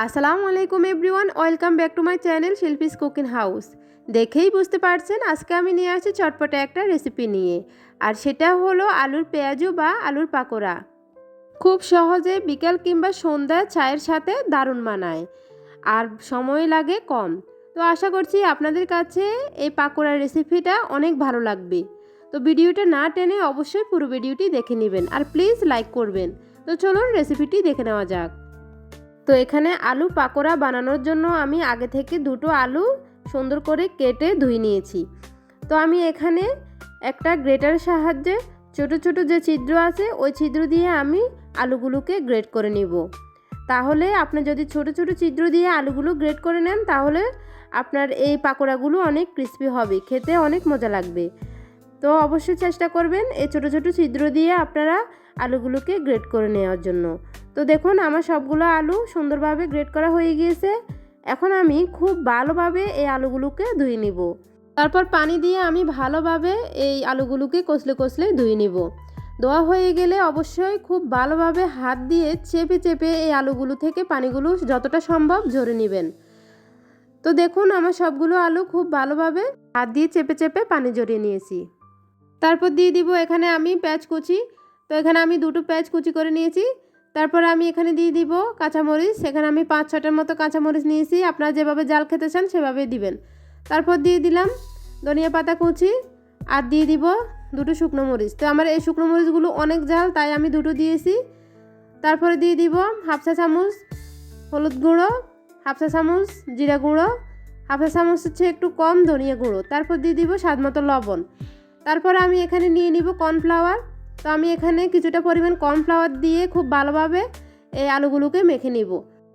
আসসালামু আলাইকুম everyone, welcome back to my channel Shilpi's cooking house. দেখেই বুঝতে পারছেন, আজকে আমি নিয়ে আসছি চটপটে একটা রেসিপি নিয়ে। আর সেটা হলো আলুর পেঁয়াজু বা আলুর পাকোড়া। খুব সহজে বিকাল কিংবা সন্ধ্যা চায়ের সাথে দারুণ মানায়। আর সময় লাগে কম। তো আশা করছি আপনাদের কাছে এই পাকোড়ার রেসিপিটা অনেক ভালো লাগবে। তো ভিডিওটা না টেনে অবশ্যই পুরো ভিডিওটি দেখে নেবেন। আর প্লিজ লাইক করবেন। তো চলুন রেসিপিটি দেখে নেওয়া যাক। তো এখানে আলু পাকোড়া বানানোর জন্য আমি আগে থেকে দুটো আলু সুন্দর করে কেটে ধুয়ে নিয়েছি। তো আমি এখানে একটা গ্রেটার সাহায্যে ছোট ছোট যে ছিদ্র আছে, ওই ছিদ্র দিয়ে আমি আলুগুলোকে গ্রেট করে নিব। তাহলে আপনি যদি ছোট ছোট ছিদ্র দিয়ে আলুগুলো গ্রেট করে নেন, তাহলে আপনার এই পাকোড়াগুলো অনেক ক্রিস্পি হবে, খেতে অনেক মজা লাগবে। তো অবশ্যই চেষ্টা করবেন এই ছোটো ছোটো ছিদ্র দিয়ে আপনারা আলুগুলোকে গ্রেট করে নেওয়ার জন্য। তো দেখুন, আমার সবগুলো আলু সুন্দরভাবে গ্রেট করা হয়ে গিয়েছে। এখন আমি খুব ভালোভাবে এই আলুগুলোকে ধুয়ে নিব। তারপর পানি দিয়ে আমি ভালোভাবে এই আলুগুলোকে কষলে কষলে ধুয়ে নিব। ধোয়া হয়ে গেলে অবশ্যই খুব ভালোভাবে হাত দিয়ে চেপে চেপে এই আলুগুলো থেকে পানিগুলো যতটা সম্ভব ঝরে নেবেন। তো দেখুন, আমার সবগুলো আলু খুব ভালোভাবে হাত দিয়ে চেপে চেপে পানি জড়িয়ে নিয়েছি। তারপর দিয়ে দিব এখানে আমি পেঁয়াজ কুচি। তো এখানে আমি দুটো পেঁয়াজ কুচি করে নিয়েছি। তারপর আমি এখানে দিয়ে দিব কাঁচামরিচ। সেখানে আমি পাঁচ ছটার মতো কাঁচামরিচ নিয়েছি। আপনারা যেভাবে জাল খেতে চান সেভাবেই দিবেন। তারপর দিয়ে দিলাম ধনিয়া পাতা কুচি আর দিয়ে দিব দুটো শুকনো মরিচ। তো আমার এই শুকনো মরিচগুলো অনেক জাল, তাই আমি দুটো দিয়েছি। তারপরে দিয়ে দিব হাফসা চামচ হলুদ গুঁড়ো হাফসা চামচ জিরা গুঁড়ো হাফসা চামচ হচ্ছে একটু কম ধনিয়া গুঁড়ো। তারপর দিয়ে দিব স্বাদ মতো লবণ। তারপর আমি এখানে নিয়ে নিব কর্নফ্লাওয়ার। তো আমি এখানে কিছুটা পরিমাণ কর্নফ্লাওয়ার দিয়ে খুব ভালোভাবে এই আলুগুলোকে মেখে নিব।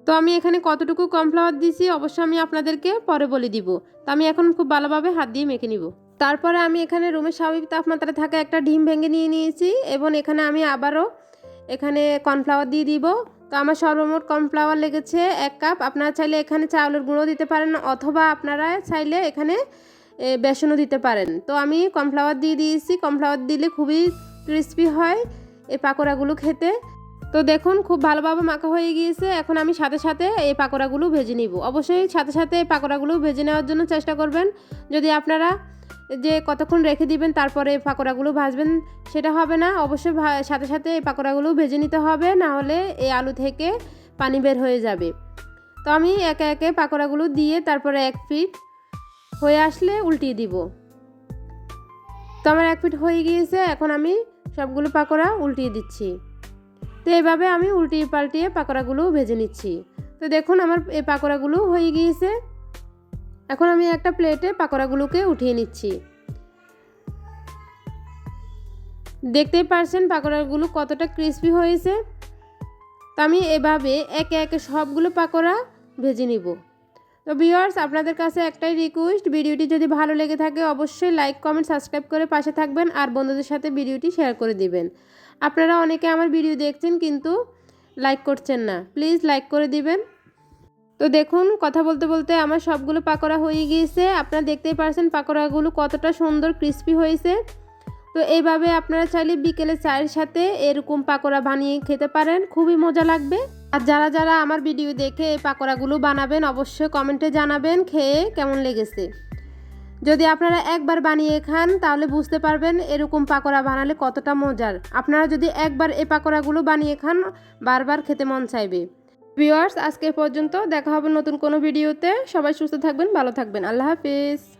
তো আমি এখানে কতটুকু কর্নফ্লাওয়ার দিয়েছি অবশ্যই আমি আপনাদেরকে পরে বলে দিব। তো আমি এখন খুব ভালোভাবে হাত দিয়ে মেখে নিব। তারপরে আমি এখানে রুমের স্বাভাবিক তাপমাত্রা থাকা একটা ডিম ভেঙে নিয়ে নিয়েছি এবং এখানে আমি আবারও এখানে কর্নফ্লাওয়ার দিয়ে দিব। তো আমার সর্বমোট কর্নফ্লাওয়ার লেগেছে এক কাপ। আপনারা চাইলে এখানে চাউলের গুঁড়ো দিতে পারেন অথবা আপনারা চাইলে এখানে বেসনও দিতে পারেন। তো আমি কর্নফ্লাওয়ার দিয়ে দিয়েছি। কর্নফ্লাওয়ার দিলে খুবই ক্রিস্পি হয় এই পাকোড়াগুলো খেতে। তো দেখুন, খুব ভালোভাবে মাখা হয়ে গিয়েছে। এখন আমি সাথে সাথে এই পাকোড়াগুলো ভেজে নিব। অবশ্যই সাথে সাথে এই পাকোড়াগুলো ভেজে নেওয়ার জন্য চেষ্টা করবেন। যদি আপনারা যে কতক্ষণ রেখে দিবেন, তারপরে এই পাকোড়াগুলো ভাজবেন, সেটা হবে না। অবশ্যই সাথে সাথে এই পাকোড়াগুলো ভেজে নিতে হবে। না হলে এই আলু থেকে পানি বের হয়ে যাবে। তো আমি একে একে পাকোড়াগুলো দিয়ে তারপরে এক ফিট হয়ে আসলে উল্টিয়ে দিব। তো আমার এক ফিট হয়ে গিয়েছে, এখন আমি সবগুলো পাকোড়া উল্টিয়ে দিচ্ছি। তো এভাবে আমি উল্টিয়ে পাল্টিয়ে পাকোড়াগুলো ভেজে নিচ্ছি। তো দেখুন আমার এই পাকোড়াগুলো হয়ে গিয়েছে। এখন আমি একটা প্লেটে পাকোড়াগুলোকে উঠিয়ে নিচ্ছি। দেখতেই পারছেন পাকোড়াগুলো কতটা ক্রিস্পি হয়েছে। তো আমি এভাবে একে একে সবগুলো পাকোড়া ভেজে নিব। তো ভিউয়ার্স, আপনাদের কাছে একটাই রিকোয়েস্ট ভিডিওটি যদি ভালো লেগে থাকে, অবশ্যই লাইক কমেন্ট সাবস্ক্রাইব করে পাশে থাকবেন আর বন্ধুদের সাথে ভিডিওটি শেয়ার করে দিবেন। আপনারা অনেকে আমার ভিডিও দেখছেন কিন্তু লাইক করছেন না। প্লিজ লাইক করে দিবেন। তো দেখুন, কথা বলতে বলতে আমার সবগুলো পাকোড়া হয়ে গিয়েছে। আপনারা দেখতেই পারছেন পাকোড়াগুলো কতটা সুন্দর ক্রিস্পি হয়েছে। তো এইভাবে আপনারা চাইলে বিকেলে চায়ের সাথে এরকম পাকোড়া বানিয়ে খেতে পারেন। খুবই মজা লাগবে। আর যারা যারা আমার ভিডিও দেখে এই পাকোড়াগুলো বানাবেন, অবশ্যই কমেন্টে জানাবেন খেয়ে কেমন লেগেছে। যদি আপনারা একবার বানিয়ে খান, তাহলে বুঝতে পারবেন এরকম পাকোড়া বানালে কতটা মজার। আপনারা যদি একবার এই পাকোড়াগুলো বানিয়ে খান, বারবার খেতে মন চাইবে। ভিউয়ার্স আজকে পর্যন্ত দেখা হবে নতুন কোনো ভিডিওতে। সবাই সুস্থ থাকবেন, ভালো থাকবেন। আল্লাহ হাফিজ।